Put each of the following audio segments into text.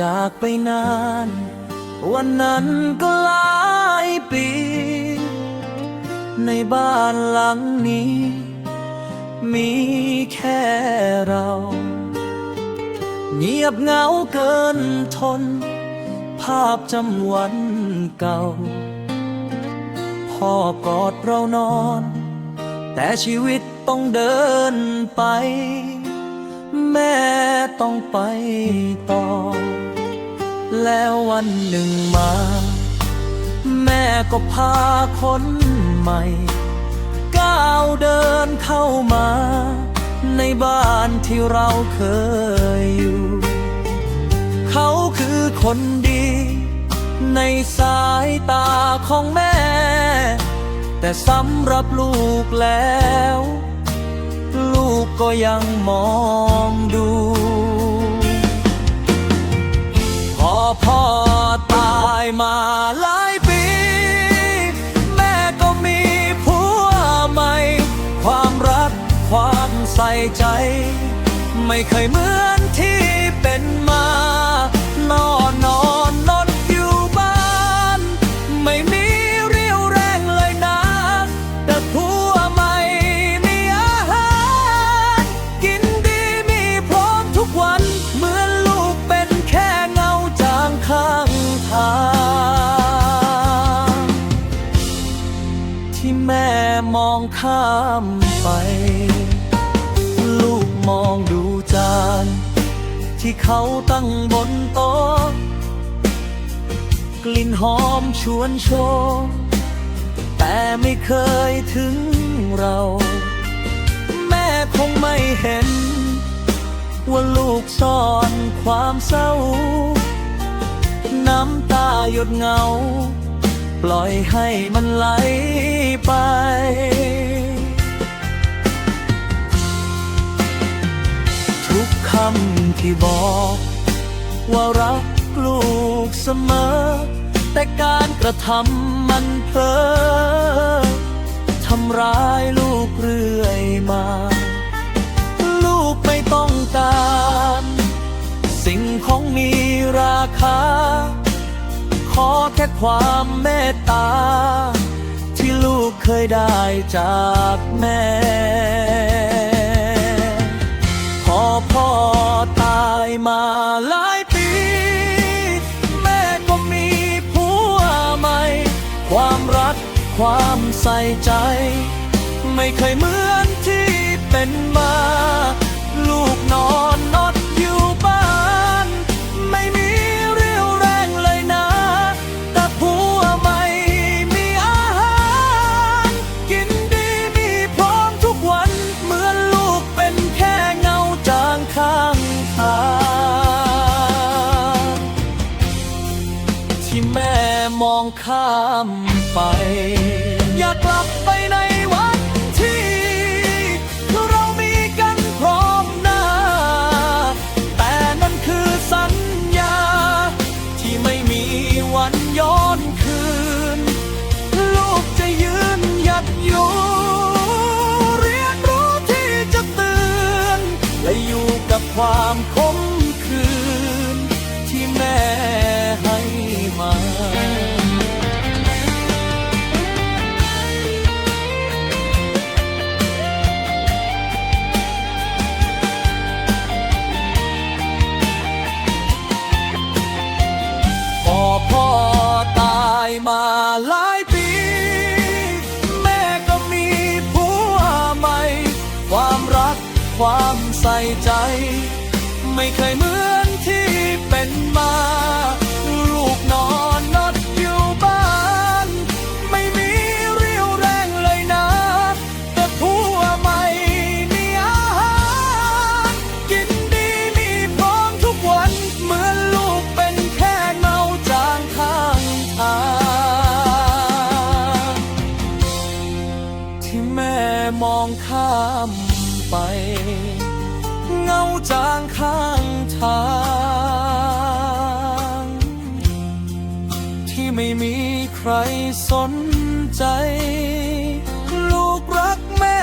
จากไปนาน วันนั้นก็หลายปี ในบ้านหลังนี้ มีแค่เรา เงียบเหงาเกินทน ภาพจำวันเก่า พ่อกอดเรานอน แต่ชีวิตต้องเดินไป แม่ต้องไปต่อ แล้ววันหนึ่งมา แม่ก็พาคนใหม่ ก้าวเดินเข้ามา ในบ้านที่เราเคยอยู่ เขาคือคนดี ในสายตาของแม่ แต่สำหรับลูกแล้ว ลูกก็ยังมอง ใจ ไม่เคยเหมือนที่เป็นมานอนนอนนอนอยู่บ้าน ไม่มีเรี่ยวแรงเลยนะ แต่ผัวใหม่มีอาหาร กินดีมีพร้อมทุกวัน เหมือนลูกเป็นแค่เงาจางข้างทาง ที่แม่มองข้ามไป มองดูจาน ที่เขาตั้งบนโต๊ะกลิ่นหอมชวนโชมแต่ไม่เคยถึงเรา แม่คงไม่เห็น ว่าลูกซ่อนความเศร้า น้ำตาหยดเงา ปล่อยให้มันไหลไป ที่บอก ว่ารักลูกเสมอ แต่การกระทำมันเพลอทำร้ายลูกเรื่อยมา ลูกไม่ต้องการสิ่งของมีราคา ขอแค่ความเมตตา ที่ลูกเคยได้จากแม่ รัก ความใส่ใจ ไม่เคยเหมือนที่เป็นมา ลูกนอนนอนอยู่บ้าน ไม่มีเรี่ยวแรงเลยนะแต่ผัวใหม่มีอาหาร กินดีมีพร้อมทุกวัน เหมือนลูกเป็นแค่เงาจางข้างทางที่แม่มองข้าม ไป อยากกลับไปในวันที่เรามีกันพร้อมหน้า แต่นั่นคือสัญญา ที่ไม่มีวันย้อนคืน ลูกจะยืนหยัดอยู่เรียนรู้ที่จะเตือนและอยู่กับความคม ไม่เคยเหมือนที่เป็นมา ลูกนอนนอนอยู่บ้าน ไม่มีเรี่ยวแรงเลยนะ แต่ผัวใหม่มีอาหารกินดีมีพร้อมทุกวัน เหมือนลูกเป็นแค่เงาจางข้างทางที่แม่มองข้าม ใครสนใจ ลูกรักแม่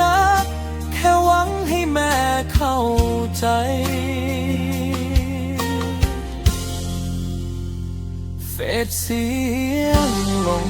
นะแค่หวังให้แม่เข้าใจ เฟดเสียงลง